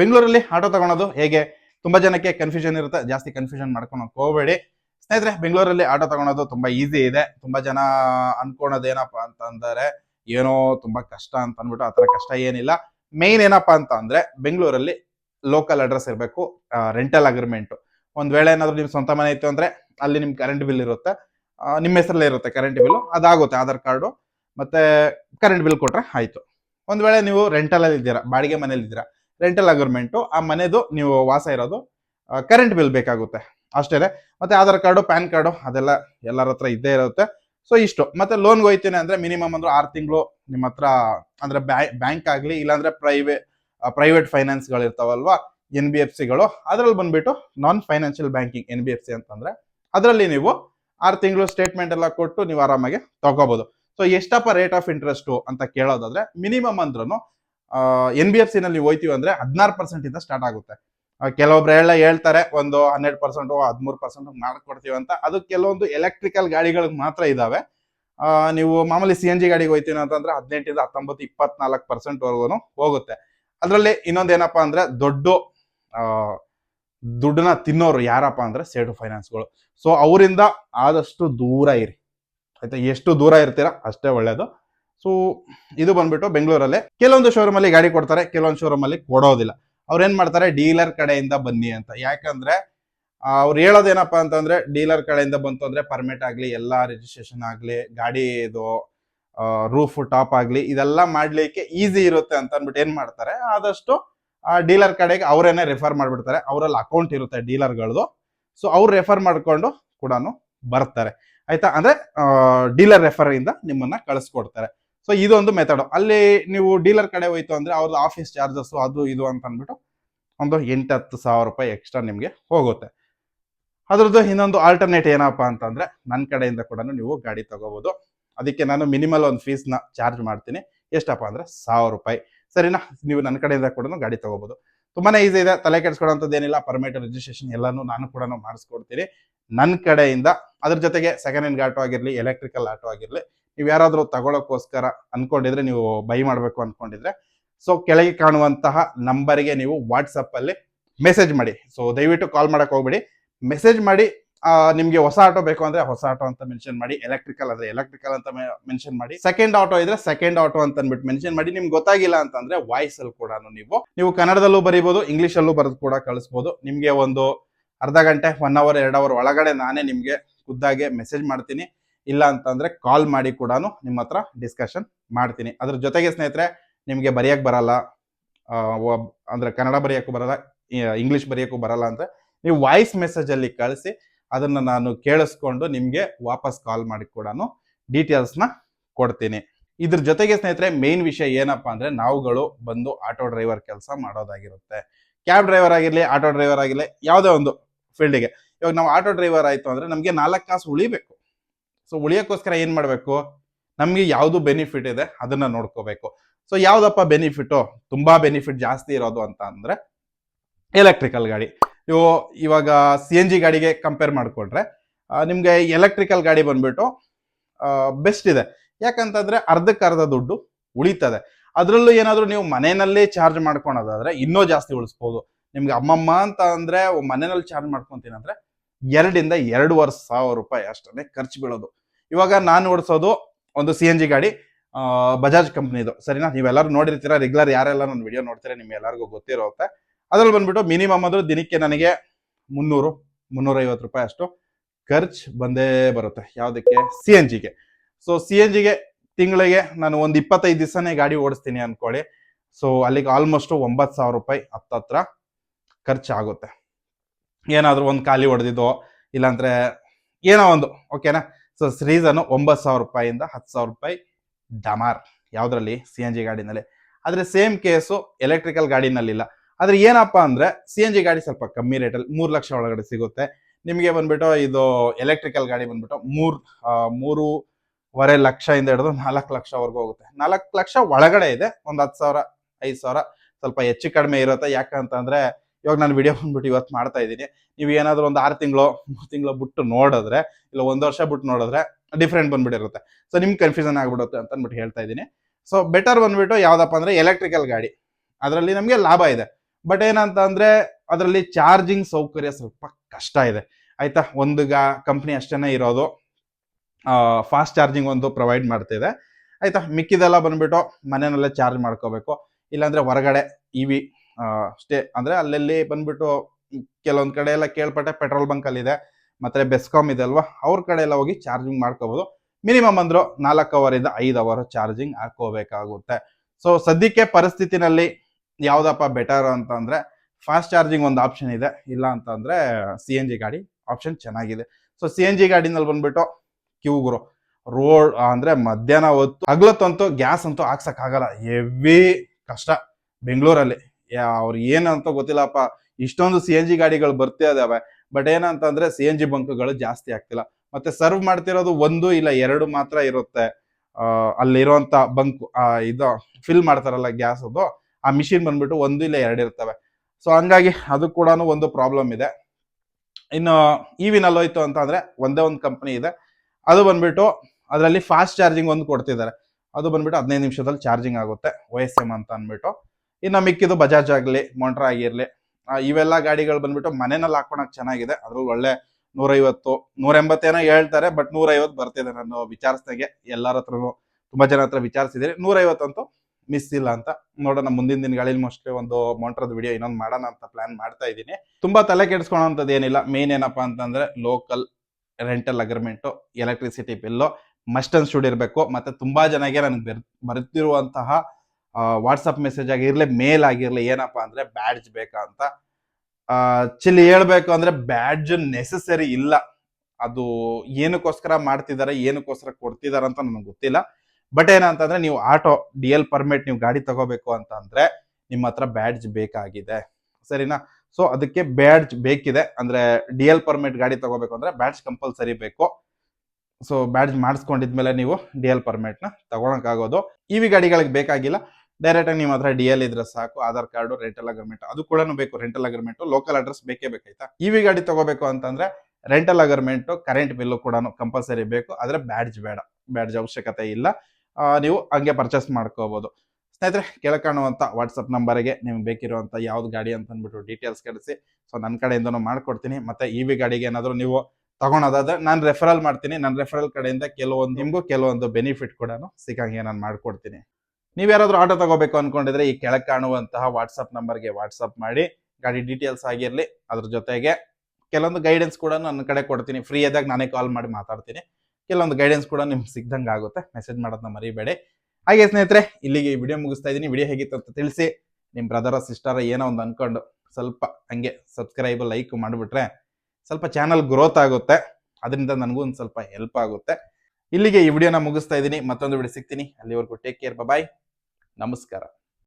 ಬೆಂಗಳೂರಲ್ಲಿ ಆಟೋ ತಗೊಳೋದು ಹೇಗೆ? ತುಂಬಾ ಜನಕ್ಕೆ ಕನ್ಫ್ಯೂಷನ್ ಇರುತ್ತೆ, ಜಾಸ್ತಿ ಕನ್ಫ್ಯೂಷನ್ ಮಾಡ್ಕೊಂಡು ಹೋಗಬೇಡಿ. ಸ್ನೇಹಿತರೆ, ಬೆಂಗಳೂರಲ್ಲಿ ಆಟೋ ತಗೊಳೋದು ತುಂಬಾ ಈಸಿ ಇದೆ. ತುಂಬಾ ಜನ ಅನ್ಕೊಳೋದು ಏನಪ್ಪಾ ಅಂತ ಅಂದರೆ ಏನೋ ತುಂಬಾ ಕಷ್ಟ ಅಂತ ಅಂದ್ಬಿಟ್ಟು ಆತರ ಕಷ್ಟ ಏನಿಲ್ಲ. ಮೇನ್ ಏನಪ್ಪಾ ಅಂತ ಅಂದ್ರೆ ಬೆಂಗಳೂರಲ್ಲಿ ಲೋಕಲ್ ಅಡ್ರೆಸ್ ಇರಬೇಕು ರೆಂಟಲ್ ಅಗ್ರಿಮೆಂಟ್ ಒಂದ್ ವೇಳೆ ಏನಾದ್ರು ನಿಮ್ ಸ್ವಂತ ಮನೆ ಇತ್ತು ಅಂದ್ರೆ, ಅಲ್ಲಿ ನಿಮ್ ಕರೆಂಟ್ ಬಿಲ್ ಇರುತ್ತೆ. ನಿಮ್ಮ ಹೆಸರಲ್ಲೇ ಇರುತ್ತೆ ಕರೆಂಟ್ ಬಿಲ್ ಅದಾಗುತ್ತೆ, ಆಧಾರ್ ಕಾರ್ಡು. ಮತ್ತೆ ಕರೆಂಟ್ ಬಿಲ್ ಕೊಟ್ರೆ ಆಯ್ತು. ಒಂದ್ ವೇಳೆ ನೀವು ರೆಂಟಲ್ ಅಲ್ಲಿ ಇದ್ದೀರಾ, ಬಾಡಿಗೆ ಮನೇಲಿ ಇದ್ದೀರಾ ರೆಂಟಲ್ ಅಗ್ರಿಮೆಂಟು ಆ ಮನೆದು ನೀವು ವಾಸ ಇರೋದು ಕರೆಂಟ್ ಬಿಲ್ ಬೇಕಾಗುತ್ತೆ. ಅಷ್ಟೇ ಮತ್ತು ಆಧಾರ್ ಕಾರ್ಡು, ಪ್ಯಾನ್ ಕಾರ್ಡು, ಅದೆಲ್ಲ ಎಲ್ಲರ ಹತ್ರ ಇದ್ದೇ ಇರುತ್ತೆ. ಸೊ ಇಷ್ಟು. ಮತ್ತೆ ಲೋನ್ಗೆ ಹೋಯ್ತೀನಿ ಅಂದರೆ ಮಿನಿಮಮ್ ಅಂದ್ರೆ ಆರು ತಿಂಗಳು ನಿಮ್ಮ ಹತ್ರ, ಅಂದರೆ ಬ್ಯಾಂಕ್ ಆಗಲಿ, ಇಲ್ಲಾಂದರೆ ಪ್ರೈವೇ ಪ್ರೈವೇಟ್ ಫೈನಾನ್ಸ್ಗಳಿರ್ತಾವಲ್ವ ಎನ್ ಬಿ ಎಫ್ ಸಿಗಳು ಅದರಲ್ಲಿ ಬಂದ್ಬಿಟ್ಟು non financial banking N B F C ಅಂತಂದರೆ ಅದರಲ್ಲಿ ನೀವು ಆರು ತಿಂಗಳು ಸ್ಟೇಟ್ಮೆಂಟ್ ಎಲ್ಲ ಕೊಟ್ಟು ನೀವು ಆರಾಮಾಗಿ ತಗೋಬಹುದು ಸೊ ಎಷ್ಟಪ್ಪ ರೇಟ್ ಆಫ್ ಇಂಟ್ರೆಸ್ಟು ಅಂತ ಕೇಳೋದಾದ್ರೆ ಮಿನಿಮಮ್ ಅಂದ್ರೂ ಎನ್ ಬಿ ಎಫ್ ಸಿ ನಲ್ಲಿ ಹೋಯ್ತೀವಿ ಅಂದ್ರೆ ಹದಿನಾರು ಪರ್ಸೆಂಟ್ ಇಂದ ಸ್ಟಾರ್ಟ್ ಆಗುತ್ತೆ. ಕೆಲವೊಬ್ರು ಎಲ್ಲ ಹೇಳ್ತಾರೆ, ಒಂದು ಹನ್ನೆರಡು ಪರ್ಸೆಂಟ್ ಹದಿಮೂರು ಪರ್ಸೆಂಟ್ ಮಾಡ್ಕೊಡ್ತೀವಿ ಅಂತ. ಅದು ಕೆಲವೊಂದು ಎಲೆಕ್ಟ್ರಿಕಲ್ ಗಾಡಿಗಳಿಗೆ ಮಾತ್ರ ಇದಾವೆ. ನೀವು ಮಾಮೂಲಿ ಸಿ ಎನ್ ಜಿ ಗಾಡಿಗೆ ಹೋಯ್ತೀನಿ ಅಂತಂದ್ರೆ ಹದಿನೆಂಟಿಂದ ಹತ್ತೊಂಬತ್ತು, ಇಪ್ಪತ್ನಾಲ್ಕು ಪರ್ಸೆಂಟ್ ವರ್ಗು ಹೋಗುತ್ತೆ. ಅದರಲ್ಲಿ ಇನ್ನೊಂದು ಏನಪ್ಪಾ ಅಂದ್ರೆ ದೊಡ್ಡ ದುಡ್ಡನ್ನ ತಿನ್ನೋರು ಯಾರಪ್ಪ ಅಂದ್ರೆ ಸೇಟು ಫೈನಾನ್ಸ್ಗಳು ಸೊ ಅವರಿಂದ ಆದಷ್ಟು ದೂರ ಇರಿ. ಆಯ್ತಾ? ಎಷ್ಟು ದೂರ ಇರ್ತೀರಾ ಅಷ್ಟೇ ಒಳ್ಳೇದು. ಸೊ ಇದು ಬಂದ್ಬಿಟ್ಟು ಬೆಂಗಳೂರಲ್ಲಿ. ಕೆಲವೊಂದು ಶೋರೂಮ್ ಅಲ್ಲಿ ಗಾಡಿ ಕೊಡ್ತಾರೆ, ಕೆಲವೊಂದು ಶೋರೂಮ್ ಅಲ್ಲಿ ಕೊಡೋದಿಲ್ಲ. ಅವ್ರು ಏನ್ ಮಾಡ್ತಾರೆ ಡೀಲರ್ ಕಡೆಯಿಂದ ಬನ್ನಿ ಅಂತ. ಯಾಕಂದ್ರೆ ಅವ್ರು ಹೇಳೋದೇನಪ್ಪ ಅಂತಂದ್ರೆ ಡೀಲರ್ ಕಡೆಯಿಂದ ಬಂತು ಅಂದ್ರೆ ಪರ್ಮಿಟ್ ಆಗ್ಲಿ, ಎಲ್ಲಾ ರಿಜಿಸ್ಟ್ರೇಷನ್ ಆಗ್ಲಿ, ಗಾಡಿ ಇದು ರೂಫ್ ಟಾಪ್ ಆಗ್ಲಿ, ಇದೆಲ್ಲ ಮಾಡ್ಲಿಕ್ಕೆ ಈಸಿ ಇರುತ್ತೆ ಅಂತ ಅಂದ್ಬಿಟ್ಟು ಏನ್ ಮಾಡ್ತಾರೆ, ಆದಷ್ಟು, ಆ ಡೀಲರ್ ಕಡೆಗೆ ಅವರೇನೆ ರೆಫರ್ ಮಾಡ್ಬಿಡ್ತಾರೆ. ಅವರಲ್ಲಿ ಅಕೌಂಟ್ ಇರುತ್ತೆ ಡೀಲರ್ಗಳದು ಸೊ ಅವ್ರು ರೆಫರ್ ಮಾಡ್ಕೊಂಡು ಕೂಡ ಬರ್ತಾರೆ. ಆಯ್ತಾ? ಅಂದ್ರೆ ಡೀಲರ್ ರೆಫರ್ ಇಂದ ನಿಮ್ಮನ್ನ ಕಳಿಸ್ಕೊಡ್ತಾರೆ. ಸೊ ಇದೊಂದು ಮೆಥಡ್ ಅಲ್ಲಿ ನೀವು ಡೀಲರ್ ಕಡೆ ಹೋಯ್ತು ಅಂದ್ರೆ ಅವ್ರದ್ದು ಆಫೀಸ್ ಚಾರ್ಜಸ್ ಅದು ಇದು ಅಂತ ಅಂದ್ಬಿಟ್ಟು ಒಂದು ಎಂಟು ಹತ್ತು ಸಾವಿರ ರೂಪಾಯಿ ಎಕ್ಸ್ಟ್ರಾ ನಿಮಗೆ ಹೋಗುತ್ತೆ. ಅದ್ರದ್ದು ಇನ್ನೊಂದು ಆಲ್ಟರ್ನೇಟ್ ಏನಪ್ಪಾ ಅಂತಂದ್ರೆ ನನ್ನ ಕಡೆಯಿಂದ ಕೂಡ ನೀವು ಗಾಡಿ ತಗೋಬಹುದು ಅದಕ್ಕೆ ನಾನು ಮಿನಿಮಲ್ ಒಂದು ಫೀಸ್ನ ಚಾರ್ಜ್ ಮಾಡ್ತೀನಿ. ಎಷ್ಟಪ್ಪ ಅಂದ್ರೆ ಸಾವಿರ ರೂಪಾಯಿ. ಸರಿನಾ? ನೀವು ನನ್ನ ಕಡೆಯಿಂದ ಕೂಡ ಗಾಡಿ ತಗೋಬಹುದು ತುಂಬಾನೇ ಈಸಿ ಇದೆ. ತಲೆ ಕೆಡಿಸ್ಕೊಳ್ಳೋಂಥದ್ದು ಏನಿಲ್ಲ. ಪರ್ಮಿಟ್ ರಿಜಿಸ್ಟ್ರೇಷನ್ ಎಲ್ಲಾನು ನಾನು ಕೂಡ ಮಾಡಿಸ್ಕೊಡ್ತೀನಿ. ನನ್ನ ಕಡೆಯಿಂದ, ಅದ್ರ ಜೊತೆಗೆ ಸೆಕೆಂಡ್ ಹ್ಯಾಂಡ್ ಆಟೋ ಆಗಿರಲಿ ಎಲೆಕ್ಟ್ರಿಕಲ್ ಆಟೋ ಆಗಿರ್ಲಿ ನೀವು ಯಾರಾದರೂ ತಗೊಳಕ್ಕೋಸ್ಕರ ಅನ್ಕೊಂಡಿದ್ರೆ ನೀವು ಬೈ ಮಾಡಬೇಕು ಅನ್ಕೊಂಡಿದ್ರೆ ಸೊ ಕೆಳಗೆ ಕಾಣುವಂತಹ ನಂಬರ್ಗೆ ನೀವು ವಾಟ್ಸಪ್ಪಲ್ಲಿ ಮೆಸೇಜ್ ಮಾಡಿ. ಸೊ ದಯವಿಟ್ಟು ಕಾಲ್ ಮಾಡೋಕೆ ಹೋಗ್ಬೇಡಿ. ಮೆಸೇಜ್ ಮಾಡಿ ನಿಮಗೆ ಹೊಸ ಆಟೋ ಬೇಕು ಅಂದ್ರೆ ಹೊಸ ಆಟೋ ಅಂತ ಮೆನ್ಷನ್ ಮಾಡಿ. ಎಲೆಕ್ಟ್ರಿಕಲ್ ಅಂದ್ರೆ ಎಲೆಕ್ಟ್ರಿಕಲ್ ಅಂತ ಮೆನ್ಷನ್ ಮಾಡಿ. ಸೆಕೆಂಡ್ ಆಟೋ ಇದ್ರೆ ಸೆಕೆಂಡ್ ಆಟೋ ಅಂತ ಅಂದ್ಬಿಟ್ಟು ಮೆನ್ಷನ್ ಮಾಡಿ. ನಿಮ್ಗೆ ಗೊತ್ತಾಗಿಲ್ಲ ಅಂತಂದ್ರೆ ವಾಯ್ಸ್ ಅಲ್ಲಿ ಕೂಡ ನೀವು ನೀವು ಕನ್ನಡದಲ್ಲೂ ಬರೀಬಹುದು ಇಂಗ್ಲಿಷ್ ಅಲ್ಲೂ ಬರೆದು ಕೂಡ ಕಳಿಸ್ಬೋದು. ನಿಮಗೆ ಒಂದು ಅರ್ಧ ಗಂಟೆ ಒನ್ ಅವರ್ ಎರಡು ಅವರ್ ಒಳಗಡೆ ನಾನೇ ನಿಮಗೆ ಖುದ್ದಾಗೆ ಮೆಸೇಜ್ ಮಾಡ್ತೀನಿ. ಇಲ್ಲ ಅಂತಂದ್ರೆ ಕಾಲ್ ಮಾಡಿ ಕೂಡ ನಿಮ್ಮ ಹತ್ರ ಡಿಸ್ಕಷನ್ ಮಾಡ್ತೀನಿ. ಅದ್ರ ಜೊತೆಗೆ ಸ್ನೇಹಿತರೆ, ನಿಮಗೆ ಬರೆಯಕ್ ಬರಲ್ಲ ಅಂದ್ರೆ ಕನ್ನಡ ಬರೆಯಕ್ಕೂ ಬರಲ್ಲ ಇಂಗ್ಲಿಷ್ ಬರೆಯಕ್ಕೂ ಬರಲ್ಲ ಅಂತ ನೀವು ವಾಯ್ಸ್ ಮೆಸೇಜ್ ಅಲ್ಲಿ ಕಳಿಸಿ ಅದನ್ನ ನಾನು ಕೇಳಿಸ್ಕೊಂಡು ನಿಮ್ಗೆ ವಾಪಸ್ ಕಾಲ್ ಮಾಡಿ ಕೂಡ ಡೀಟೇಲ್ಸ್ನ ಕೊಡ್ತೀನಿ. ಇದ್ರ ಜೊತೆಗೆ ಸ್ನೇಹಿತರೆ ಮೇನ್ ವಿಷಯ ಏನಪ್ಪಾ ಅಂದ್ರೆ ನಾವುಗಳು ಬಂದು ಆಟೋ ಡ್ರೈವರ್ ಕೆಲಸ ಮಾಡೋದಾಗಿರುತ್ತೆ. ಕ್ಯಾಬ್ ಡ್ರೈವರ್ ಆಗಿರ್ಲಿ ಆಟೋ ಡ್ರೈವರ್ ಆಗಿರ್ಲಿ, ಯಾವುದೇ ಒಂದು ಫೀಲ್ಡಿಗೆ ಇವಾಗ ನಾವು ಆಟೋ ಡ್ರೈವರ್ ಆಯ್ತು ಅಂದ್ರೆ ನಮಗೆ ನಾಲ್ಕು ಕಾಸು ಉಳಿಬೇಕು. ಸೊ ಉಳಿಯೋಕ್ಕೋಸ್ಕರ ಏನು ಮಾಡಬೇಕು? ನಮಗೆ ಯಾವುದು ಬೆನಿಫಿಟ್ ಇದೆ, ಅದನ್ನ ನೋಡ್ಕೋಬೇಕು. ಸೊ ಯಾವುದಪ್ಪ ಬೆನಿಫಿಟ್ ತುಂಬಾ ಬೆನಿಫಿಟ್ ಜಾಸ್ತಿ ಇರೋದು ಅಂತ ಅಂದರೆ ಎಲೆಕ್ಟ್ರಿಕಲ್ ಗಾಡಿ. ನೀವು ಇವಾಗ ಸಿ ಎನ್ ಜಿ ಗಾಡಿಗೆ ಕಂಪೇರ್ ಮಾಡ್ಕೊಂಡ್ರೆ ನಿಮಗೆ ಎಲೆಕ್ಟ್ರಿಕಲ್ ಗಾಡಿ ಬಂದ್ಬಿಟ್ಟು ಬೆಸ್ಟ್ ಇದೆ. ಯಾಕಂತಂದ್ರೆ ಅರ್ಧಕ್ಕರ್ಧ ದುಡ್ಡು ಉಳಿತದೆ. ಅದರಲ್ಲೂ ಏನಾದರೂ ನೀವು ಮನೆಯಲ್ಲೇ ಚಾರ್ಜ್ ಮಾಡ್ಕೊಳೋದಾದರೆ, ಇನ್ನೂ ಜಾಸ್ತಿ ಉಳಿಸ್ಬೋದು. ನಿಮ್ಗೆ ಅಮ್ಮಮ್ಮ ಅಂತ ಅಂದರೆ, ಮನೆಯಲ್ಲಿ ಚಾರ್ಜ್ ಮಾಡ್ಕೊತೀನಿ ಅಂದರೆ, ಎರಡರಿಂದ ಎರಡೂವರೆ ಸಾವಿರ ರೂಪಾಯಿ ಅಷ್ಟೇ ಖರ್ಚು ಬೀಳೋದು. ಇವಾಗ ನಾನು ಓಡಿಸೋದು ಒಂದು ಸಿ ಎನ್ ಜಿ ಗಾಡಿ ಬಜಾಜ್ ಕಂಪ್ನಿದು ಸರಿನಾ? ನೀವೆಲ್ಲರೂ ನೋಡಿರ್ತೀರಾ ರೆಗ್ಯುಲರ್ ಯಾರೆಲ್ಲ ನನ್ನ ವಿಡಿಯೋ ನೋಡ್ತೀರಾ ನಿಮ್ಗೆ ಎಲ್ಲರಿಗೂ ಗೊತ್ತಿರುತ್ತೆ ಅದ್ರಲ್ಲಿ ಬಂದ್ಬಿಟ್ಟು ಮಿನಿಮಮ್ ಅಂದ್ರೆ ದಿನಕ್ಕೆ ನನಗೆ ಮುನ್ನೂರು, ಮುನ್ನೂರೈವತ್ತು ರೂಪಾಯಿ ಅಷ್ಟು ಖರ್ಚು ಬಂದೇ ಬರುತ್ತೆ ಯಾವುದಕ್ಕೆ? ಸಿ ಎನ್ ಜಿಗೆ ಸೊ ಸಿ ಎನ್ ಜಿಗೆ ತಿಂಗಳಿಗೆ ನಾನು ಒಂದು ಇಪ್ಪತ್ತೈದು ದಿವಸನೇ ಗಾಡಿ ಓಡಿಸ್ತೀನಿ ಅನ್ಕೊಳ್ಳಿ. ಸೊ ಅಲ್ಲಿಗೆ ಆಲ್ಮೋಸ್ಟ್ ಒಂಬತ್ತು ಸಾವಿರ ರೂಪಾಯಿ ಹತ್ತತ್ರ ಖರ್ಚಾಗುತ್ತೆ ಏನಾದರೂ ಒಂದು ಖಾಲಿ ಹೊಡೆದಿದ್ದೋ, ಇಲ್ಲಾಂದ್ರೆ ಏನೋ ಒಂದು ಓಕೆನಾ ಸೊ ರೀಸನ್ ಒಂಬತ್ತು ಸಾವಿರ ರೂಪಾಯಿಂದ ಹತ್ತು ಸಾವಿರ ರೂಪಾಯಿ ಡಮಾರ್. ಯಾವುದರಲ್ಲಿ? ಸಿ ಎನ್ ಜಿ ಗಾಡಿನಲ್ಲಿ. ಆದರೆ ಸೇಮ್ ಕೇಸು ಎಲೆಕ್ಟ್ರಿಕಲ್ ಗಾಡಿನಲ್ಲಿಲ್ಲ. ಆದರೆ ಏನಪ್ಪ ಅಂದರೆ ಸಿ ಎನ್ ಜಿ ಗಾಡಿ ಸ್ವಲ್ಪ ಕಮ್ಮಿ ರೇಟಲ್ಲಿ ಮೂರು ಲಕ್ಷ ಒಳಗಡೆ ಸಿಗುತ್ತೆ. ನಿಮಗೆ ಬಂದ್ಬಿಟ್ಟು ಇದು ಎಲೆಕ್ಟ್ರಿಕಲ್ ಗಾಡಿ ಬಂದ್ಬಿಟ್ಟು ಮೂರು ಮೂರುವರೆ ಲಕ್ಷದಿಂದ ಹಿಡಿದು ನಾಲ್ಕು ಲಕ್ಷವರೆಗೂ ಹೋಗುತ್ತೆ. ನಾಲ್ಕು ಲಕ್ಷ ಒಳಗಡೆ ಇದೆ. ಒಂದು ಹತ್ತು ಸಾವಿರ, ಐದು ಸಾವಿರ ಸ್ವಲ್ಪ ಹೆಚ್ಚು ಕಡಿಮೆ ಇರುತ್ತೆ. ಯಾಕಂತಂದ್ರೆ ಇವಾಗ ನಾನು ವಿಡಿಯೋ ಬಂದ್ಬಿಟ್ಟು ಇವತ್ತು ಮಾಡ್ತಾ ಇದ್ದೀನಿ. ನೀವು ಏನಾದರೂ ಒಂದು ಆರು ತಿಂಗಳು, ಮೂರು ತಿಂಗಳು ಬಿಟ್ಟು ನೋಡಿದ್ರೆ, ಇಲ್ಲ ಒಂದು ವರ್ಷ ಬಿಟ್ಟು ನೋಡಿದ್ರೆ ಡಿಫ್ರೆಂಟ್ ಬಂದ್ಬಿಟ್ಟಿರುತ್ತೆ. ಸೊ ನಿಮ್ಗೆ ಕನ್ಫ್ಯೂಷನ್ ಆಗಿಬಿಡುತ್ತೆ ಅಂತ ಅಂದ್ಬಿಟ್ಟು ಹೇಳ್ತಾ ಇದ್ದೀನಿ. ಸೊ ಬೆಟರ್ ಬಂದ್ಬಿಟ್ಟು ಯಾವುದಪ್ಪ ಅಂದರೆ ಎಲೆಕ್ಟ್ರಿಕಲ್ ಗಾಡಿ. ಅದರಲ್ಲಿ ನಮಗೆ ಲಾಭ ಇದೆ. ಬಟ್ ಏನಂತ ಅಂದರೆ, ಅದರಲ್ಲಿ ಚಾರ್ಜಿಂಗ್ ಸೌಕರ್ಯ ಸ್ವಲ್ಪ ಕಷ್ಟ ಇದೆ. ಆಯಿತಾ? ಒಂದು ಗಾ ಕಂಪ್ನಿ ಅಷ್ಟೇ ಇರೋದು. ಫಾಸ್ಟ್ ಚಾರ್ಜಿಂಗ್ ಒಂದು ಪ್ರೊವೈಡ್ ಮಾಡ್ತಿದೆ ಆಯಿತಾ? ಮಿಕ್ಕಿದೆಲ್ಲ ಬಂದ್ಬಿಟ್ಟು ಮನೆಯಲ್ಲೇ ಚಾರ್ಜ್ ಮಾಡ್ಕೋಬೇಕು. ಇಲ್ಲಾಂದರೆ ಹೊರಗಡೆ ಇವಿ ಸ್ಟೇ ಅಂದ್ರೆ ಅಲ್ಲೆಲ್ಲಿ ಬಂದ್ಬಿಟ್ಟು ಕೆಲವೊಂದು ಕಡೆ ಎಲ್ಲ ಕೇಳ್ಪಟ್ಟೆ ಪೆಟ್ರೋಲ್ ಬಂಕ್ ಅಲ್ಲಿ ಇದೆ ಮತ್ತೆ ಬೆಸ್ಕಾಮ್ ಇದೆ ಅಲ್ವಾ? ಅವ್ರ ಕಡೆ ಎಲ್ಲ ಹೋಗಿ ಚಾರ್ಜಿಂಗ್ ಮಾಡ್ಕೋಬಹುದು ಮಿನಿಮಮ್ ಅಂದ್ರು ನಾಲ್ಕು ಅವರ್ ಇಂದ ಐದು ಅವರ್ ಚಾರ್ಜಿಂಗ್ ಹಾಕೋಬೇಕಾಗುತ್ತೆ ಸೊ, ಸದ್ಯಕ್ಕೆ ಪರಿಸ್ಥಿತಿನಲ್ಲಿ ಯಾವ್ದಪ್ಪ ಬೆಟರ್ ಅಂತ ಅಂದ್ರೆ ಫಾಸ್ಟ್ ಚಾರ್ಜಿಂಗ್ ಒಂದು ಆಪ್ಷನ್ ಇದೆ. ಇಲ್ಲ ಅಂತ ಅಂದ್ರೆ ಸಿ ಎನ್ ಜಿ ಗಾಡಿ ಆಪ್ಷನ್ ಚೆನ್ನಾಗಿದೆ. ಸೊ, ಸಿ ಎನ್ ಜಿ ಗಾಡಿನಲ್ಲಿ ಬಂದ್ಬಿಟ್ಟು ಕ್ಯೂಗುರು ರೋಡ್ ಅಂದ್ರೆ ಮಧ್ಯಾಹ್ನ ಹೊತ್ತು ಹಗ್ಲತ್ತಂತೂ ಗ್ಯಾಸ್ ಅಂತೂ ಹಾಕ್ಸಕ್ ಆಗಲ್ಲ ಹೆವಿ ಕಷ್ಟ. ಬೆಂಗಳೂರಲ್ಲಿ. ಅವ್ರು ಏನಂತ ಗೊತ್ತಿಲ್ಲಪ್ಪ. ಇಷ್ಟೊಂದು ಸಿ ಎನ್ ಜಿ ಗಾಡಿಗಳು ಬರ್ತಾ ಇದಾವೆ. ಬಟ್ ಏನಂತಂದ್ರೆ ಸಿ ಎನ್ ಜಿ ಬಂಕ್ಗಳು ಜಾಸ್ತಿ ಆಗ್ತಿಲ್ಲ. ಮತ್ತೆ ಸರ್ವ್ ಮಾಡ್ತಿರೋದು ಒಂದು ಇಲ್ಲ ಎರಡು ಮಾತ್ರ ಇರುತ್ತೆ. ಅಲ್ಲಿರುವಂತ ಬಂಕ್ ಇದು ಫಿಲ್ ಮಾಡ್ತಾರಲ್ಲ ಗ್ಯಾಸ್ ಅದು, ಆ ಮಿಷಿನ್ ಬಂದ್ಬಿಟ್ಟು ಒಂದು ಇಲ್ಲ ಎರಡು ಇರ್ತವೆ. ಸೊ ಹಂಗಾಗಿ ಅದು ಕೂಡ ಒಂದು ಪ್ರಾಬ್ಲಮ್ ಇದೆ. ಇನ್ನು ಇ ಹೋಯ್ತು ಅಂತ ಅಂದ್ರೆ ಒಂದೇ ಒಂದು ಕಂಪನಿ ಇದೆ. ಅದು ಬಂದ್ಬಿಟ್ಟು ಅದರಲ್ಲಿ ಫಾಸ್ಟ್ ಚಾರ್ಜಿಂಗ್ ಒಂದು ಕೊಡ್ತಿದ್ದಾರೆ. ಅದು ಬಂದ್ಬಿಟ್ಟು ಹದಿನೈದು ನಿಮಿಷದಲ್ಲಿ ಚಾರ್ಜಿಂಗ್ ಆಗುತ್ತೆ. ವೈ ಎಸ್ ಎಂ ಅಂತ ಅಂದ್ಬಿಟ್ಟು. ಇನ್ನು ಮಿಕ್ಕಿದು ಬಜಾಜ್ ಆಗಲಿ, ಮೊಂಟ್ರಾ ಆಗಿರಲಿ ಇವೆಲ್ಲ ಗಾಡಿಗಳು ಬಂದ್ಬಿಟ್ಟು ಮನೆಯಲ್ಲಿ ಹಾಕೊಳಕ್ ಚೆನ್ನಾಗಿದೆ. ಅದ್ರಲ್ಲಿ ಒಳ್ಳೆ ನೂರೈವತ್ತು ನೂರ ಎಂಬತ್ತೇನೋ ಹೇಳ್ತಾರೆ ಬಟ್ ನೂರೈವತ್ತು ಬರ್ತಿದೆ ನಾನು ವಿಚಾರಿಸ್ದಾಗೆ ಎಲ್ಲರ ಹತ್ರನು ತುಂಬಾ ಜನ ಹತ್ರ ವಿಚಾರಿಸಿದಿರಿ. ನೂರೈವತ್ತಂತೂ ಮಿಸ್ ಇಲ್ಲ ಅಂತ ನೋಡೋಣ, ಮುಂದಿನ ದಿನಗಳಲ್ಲಿ ಮೋಸ್ಟ್ಲಿ ಒಂದು ಮೋಟ್ರದ ವಿಡಿಯೋ ಇನ್ನೊಂದು ಮಾಡೋಣ ಅಂತ ಪ್ಲಾನ್ ಮಾಡ್ತಾ ಇದ್ದೀನಿ. ತುಂಬಾ ತಲೆ ಕೆಡಿಸ್ಕೊಳ್ಳೋಂಥದ್ದು ಏನಿಲ್ಲ. ಮೇನ್ ಏನಪ್ಪಾ ಅಂತಂದ್ರೆ local rental agreement electricity bill must stood ಇರಬೇಕು. ಮತ್ತೆ ತುಂಬಾ ಜನಗೆ ನನಗೆ ಬೆರ್ ಬರ್ತಿರುವಂತಹ ವಾಟ್ಸಪ್ ಮೆಸೇಜ್ ಆಗಿರ್ಲಿ ಮೇಲ್ ಆಗಿರಲಿ ಏನಪ್ಪಾ ಅಂದ್ರೆ ಬ್ಯಾಡ್ಜ್ ಬೇಕಾ ಅಂತ. ಚಿಲ್ಲಿ ಹೇಳ್ಬೇಕು ಅಂದ್ರೆ ಬ್ಯಾಡ್ಜ್ ನೆಸೆಸರಿ ಇಲ್ಲ. ಅದು ಏನಕ್ಕೋಸ್ಕರ ಮಾಡ್ತಿದ್ದಾರೆ, ಏನಕ್ಕೋಸ್ಕರ ಕೊಡ್ತಿದಾರೆ ಅಂತ ನನಗೆ ಗೊತ್ತಿಲ್ಲ. ಬಟ್ ಏನಂತಂದ್ರೆ ನೀವು ಆಟೋ ಡಿ ಎಲ್ ಪರ್ಮಿಟ್ ನೀವು ಗಾಡಿ ತಗೋಬೇಕು ಅಂತ ಅಂದ್ರೆ ನಿಮ್ಮ ಹತ್ರ ಬ್ಯಾಡ್ಜ್ ಬೇಕಾಗಿದೆ. ಸರಿನಾ? ಸೊ ಅದಕ್ಕೆ ಬ್ಯಾಡ್ಜ್ ಬೇಕಿದೆ. ಅಂದ್ರೆ ಡಿ ಎಲ್ ಪರ್ಮಿಟ್ ಗಾಡಿ ತಗೋಬೇಕು ಅಂದ್ರೆ ಬ್ಯಾಡ್ಜ್ ಕಂಪಲ್ಸರಿ ಬೇಕು. ಸೊ ಬ್ಯಾಡ್ಜ್ ಮಾಡಿಸ್ಕೊಂಡಿದ್ಮೇಲೆ ನೀವು ಡಿ ಎಲ್ ಪರ್ಮಿಟ್ನ ಇ ವಿ ಗಾಡಿಗಳಿಗೆ ಬೇಕಾಗಿಲ್ಲ. ಡೈರೆಕ್ಟ್ ಆಗಿ ನಿಮ್ಮ ಹತ್ರ ಡಿ ಎಲ್ ಇದ್ರೆ ಸಾಕು ಆಧಾರ್ ಕಾರ್ಡು ರೆಂಟಲ್ ಅಗ್ರಿಮೆಂಟ್ ಅದು ಕೂಡ ಬೇಕು ರೆಂಟಲ್ ಅಗ್ರಿಮೆಂಟ್ ಲೋಕಲ್ ಅಡ್ರೆಸ್ ಬೇಕೇ ಬೇಕಾಯ್ತಾ ವಿ ಗಾಡಿ ತಗೋಬೇಕು ಅಂತಂದ್ರೆ ರೆಂಟಲ್ ಅಗ್ರಿಮೆಂಟ್ ಕರೆಂಟ್ ಬಿಲ್ಲು ಕೂಡ ಕಂಪಲ್ಸರಿ ಬೇಕು, ಆದರೆ ಬ್ಯಾಡ್ಜ್ ಬೇಡ ಬ್ಯಾಡ್ಜ್ ಅವಶ್ಯಕತೆ ಇಲ್ಲ. ನೀವು ಹಂಗೆ ಪರ್ಚೇಸ್ ಮಾಡ್ಕೋಬೋದು. ಸ್ನೇಹಿತರೆ ಕೆಳಗೆ ಕಾಣುವಂತ ವಾಟ್ಸಪ್ ನಂಬರ್ಗೆ ನಿಮ್ಗೆ ಬೇಕಿರುವಂಥ ಯಾವ್ದು ಗಾಡಿ ಅಂತ ಅಂದ್ಬಿಟ್ಟು ಡೀಟೇಲ್ಸ್ ಕಳಿಸಿ. ಸೊ ನನ್ನ ಕಡೆಯಿಂದನು ಮಾಡ್ಕೊಡ್ತೀನಿ. ಮತ್ತೆ ಇ ವಿ ಗಾಡಿಗೆ ಏನಾದರೂ ನೀವು ತಗೊಳೋದಾದ್ರೆ ನಾನು ರೆಫರಲ್ ಮಾಡ್ತೀನಿ. ನನ್ನ ರೆಫರಲ್ ಕಡೆಯಿಂದ ಕೆಲವೊಂದು, ನಿಮಗೂ ಕೆಲವೊಂದು ಬೆನಿಫಿಟ್ ಕೂಡ ಸಿಕ್ಕಂಗೆ ನಾನು ಮಾಡ್ಕೊಡ್ತೀನಿ. ನೀವು ಯಾರಾದ್ರೂ ಆಟೋ ತಗೋಬೇಕು ಅನ್ಕೊಂಡಿದ್ರೆ ಈ ಕೆಳಗೆ ಕಾಣುವಂತಹ ವಾಟ್ಸಪ್ ನಂಬರ್ಗೆ ವಾಟ್ಸಪ್ ಮಾಡಿ. ಗಾಡಿ ಡೀಟೇಲ್ಸ್ ಆಗಿರಲಿ, ಅದ್ರ ಜೊತೆಗೆ ಕೆಲವೊಂದು ಗೈಡೆನ್ಸ್ ಕೂಡ ನನ್ನ ಕಡೆ ಕೊಡ್ತೀನಿ. ಫ್ರೀ ಆದಾಗ ನಾನೇ ಕಾಲ್ ಮಾಡಿ ಮಾತಾಡ್ತೀನಿ. ಕೆಲವೊಂದು ಗೈಡೆನ್ಸ್ ಕೂಡ ನಿಮ್ಗೆ ಸಿಗ್ದಂಗೆ ಆಗುತ್ತೆ. ಮೆಸೇಜ್ ಮಾಡೋದನ್ನ ಮರಿಬೇಡಿ. ಹಾಗೆ ಸ್ನೇಹಿತರೆ, ಇಲ್ಲಿಗೆ ಈ ವಿಡಿಯೋ ಮುಗಿಸ್ತಾ ಇದ್ದೀನಿ. ವಿಡಿಯೋ ಹೇಗಿತ್ತು ಅಂತ ತಿಳಿಸಿ. ನಿಮ್ಮ ಬ್ರದರ ಸಿಸ್ಟರ್ ಏನೋ ಒಂದು ಅನ್ಕೊಂಡು ಸ್ವಲ್ಪ ಹಂಗೆ ಸಬ್ಸ್ಕ್ರೈಬ್ ಲೈಕ್ ಮಾಡಿಬಿಟ್ರೆ ಸ್ವಲ್ಪ ಚಾನಲ್ ಗ್ರೋತ್ ಆಗುತ್ತೆ. ಅದರಿಂದ ನನಗೂ ಒಂದು ಸ್ವಲ್ಪ ಹೆಲ್ಪ್ ಆಗುತ್ತೆ. ಇಲ್ಲಿಗೆ ಈ ವಿಡಿಯೋನ ಮುಗಿಸ್ತಾ ಇದ್ದೀನಿ. ಮತ್ತೊಂದು ವಿಡಿಯೋ ಸಿಗ್ತೀನಿ. ಅಲ್ಲಿವರೆಗೂ ಟೇಕ್ ಕೇರ್ ಬಾಯ್ ನಮಸ್ಕಾರ.